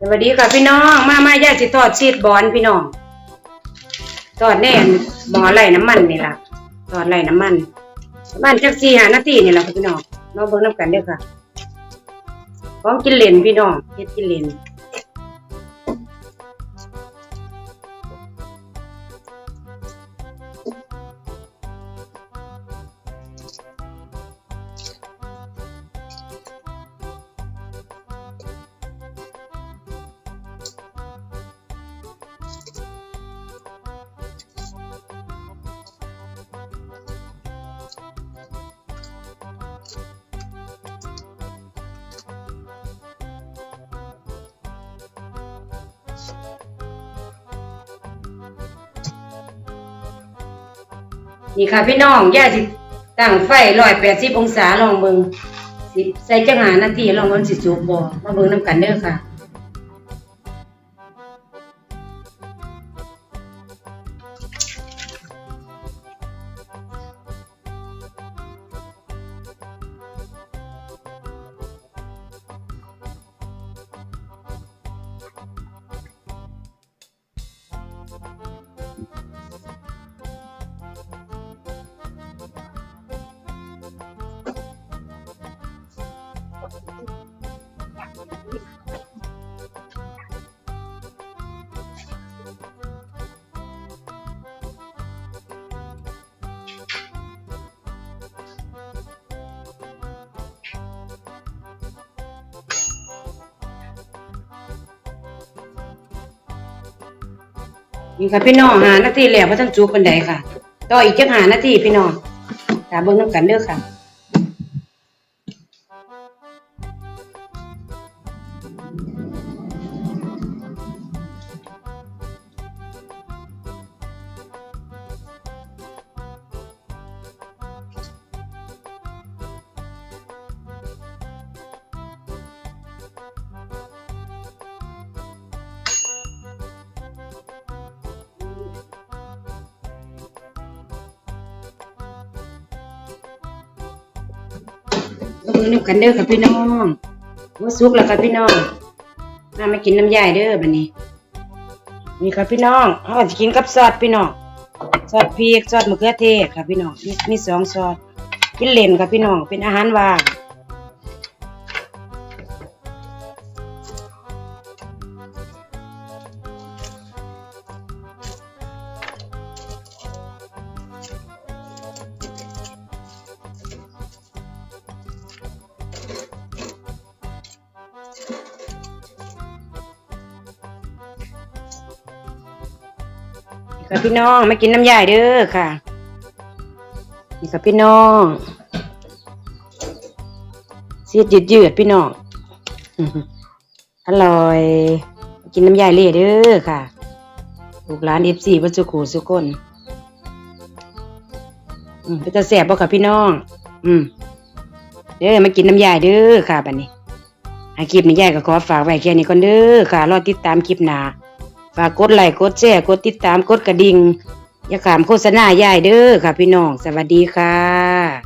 สวัสดีค่ะพี่น้อง มามาย่าสิทอดชีดบอลพี่น้องทอดแน่บ่อไหลน้ำมันนี่ล่ะทอดไหลน้ำมันบ้านจักสี่หานาทีนี่ล่ะค่ะพี่น้องมาเบิ้งน้ำกันเด้อค่ะของกินเล่นพี่น้องเฮ็ดกินเล่น นี่ค่ะพี่น้องย่าสิตั้งไฟ180องศาลองเบิงสิใส่จังหานาทีลองมันสิจุกบ่มาเบิ้งน้ำกันเด้อค่ะ นี่ค่ะพี่น้องหานาทีแล้วบ่ทันจุกปันใดค่ะต่ออีกจักหานาทีพี่น้องตามเบิ้งน้ำกันเด้อค่ะ มาเบิ่งน้ำกันเด้อค่ะพี่น้องว่าสุกแล้วค่ะพี่น้องมามากินน้ำยายเด้อบันนี้ นี่ค่ะพี่น้องเขาจะกินกับซอสพี่น้องซอสพริกซอสมะเขือเทศค่ะพี่น้องมีมีสองซอสกินเล่นค่ะพี่น้องเป็นอาหารว่าง นี่ค่ะพี่น้องมากินน้ำยายเด้อค่ะนี่ค่ะพี่น้องเสียดยืดยืดพี่น้องอร่อย กินน้ำยายเล่เด้อค่ะลูกหลานเอฟซีวัสุขูสุคนอืมเป็นตาแสบบ่ค่ะพี่น้อง อืมเด้อมากินน้ำยายเด้อค่ะบัดนี้อาคลิปนี้ยายก็ขอฝากไว้แค่นี้ก่อนเด้อค่ะ รอติดตามคลิปหน้า ฝากกดไลค์กดแชร์กดติดตามกดกระดิ่งอย่าขามโฆษณาใหญ่เด้อค่ะพี่น้อง สวัสดีค่ะ